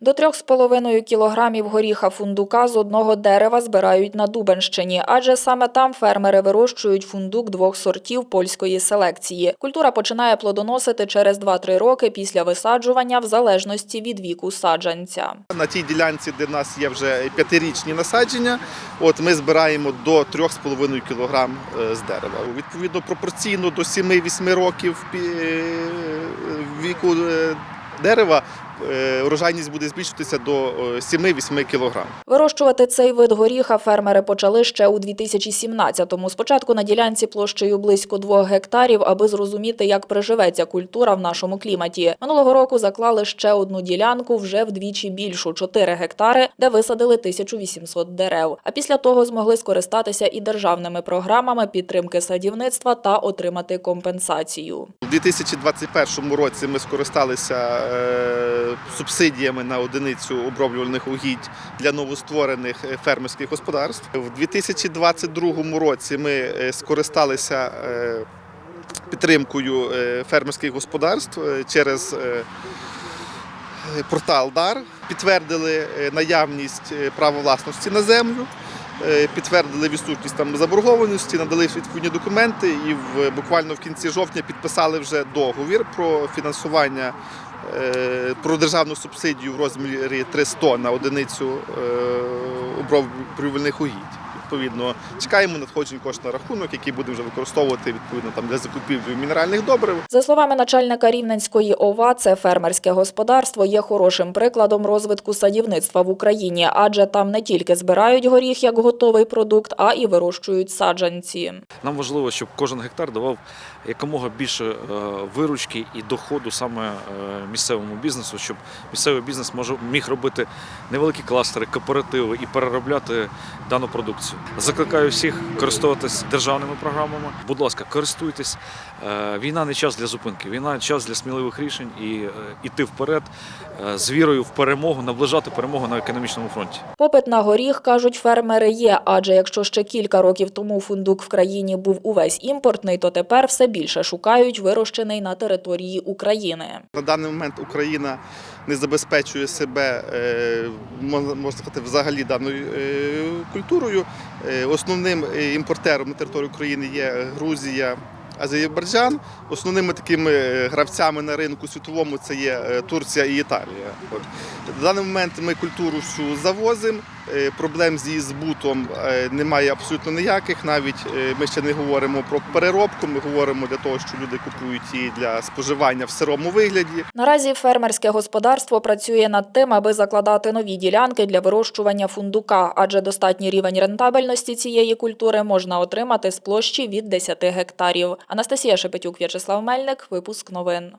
До 3,5 кілограмів горіха фундука з одного дерева збирають на Дубенщині, адже саме там фермери вирощують фундук двох сортів польської селекції. Культура починає плодоносити через 2-3 роки після висаджування в залежності від віку саджанця. На тій ділянці, де в нас є вже п'ятирічні насадження, от ми збираємо до 3,5 кг з дерева. Відповідно, пропорційно до 7-8 років е, віку е, дерева е, урожайність буде збільшуватися до е, 7-8 кг. Вирощувати цей вид горіха фермери почали ще у 2017-му. Спочатку на ділянці площею близько двох гектарів, аби зрозуміти, як приживеться культура в нашому кліматі. Минулого року заклали ще одну ділянку, вже вдвічі більшу – 4 гектари, де висадили 1800 дерев. А після того змогли скористатися і державними програмами підтримки садівництва та отримати компенсацію. У 2021 році ми скористалися е, субсидіями на одиницю оброблювальних угідь для новостворених е, фермерських господарств. У 2022 році ми е, скористалися е, підтримкою фермерських господарств через портал ДАР, підтвердили наявність права власності на землю. Підтвердили відсутність там заборгованості, надали відповідні документи і в буквально в кінці жовтня підписали вже договір про фінансування про державну субсидію в розмірі 300 на одиницю е, оброблювальних угідь. Відповідно, чекаємо надходжень коштів на рахунок, який будемо вже використовувати відповідно там для закупівлі мінеральних добрив. За словами начальника Рівненської ОВА, це фермерське господарство є хорошим прикладом розвитку садівництва в Україні, адже там не тільки збирають горіх як готовий продукт, а і вирощують саджанці. Нам важливо, щоб кожен гектар давав якомога більше е, виручки і доходу саме е, місцевому бізнесу, щоб місцевий бізнес може міг робити невеликі кластери, кооперативи і переробляти дану продукцію. Закликаю всіх користуватись державними програмами. Будь ласка, користуйтесь. Е, Війна не час для зупинки, війна час для сміливих рішень і е, іти вперед е, з вірою в перемогу, наближати перемогу на економічному фронті. Попит на горіх, кажуть фермери, є, адже якщо ще кілька років тому фундук в країні був увесь імпортний, то тепер все більше шукають вирощений на території України. На даний момент Україна не забезпечує себе, можна сказати, взагалі даною культурою. Е, Основним е, імпортером на території України є Грузія. Азербайджан. Основними такими е, гравцями на ринку світовому це є е, Турція і Італія. На даний момент ми культуру всю завозимо. е, Проблем з її збутом немає абсолютно ніяких. Навіть ми ще не говоримо про переробку. Ми говоримо для того, що люди купують її для споживання в сирому вигляді. Наразі фермерське господарство працює над тим, аби закладати нові ділянки для вирощування фундука, адже достатній рівень рентабельності цієї культури можна отримати з площі від 10 гектарів. Анастасія Шепетюк, В'ячеслав Мельник, випуск новин.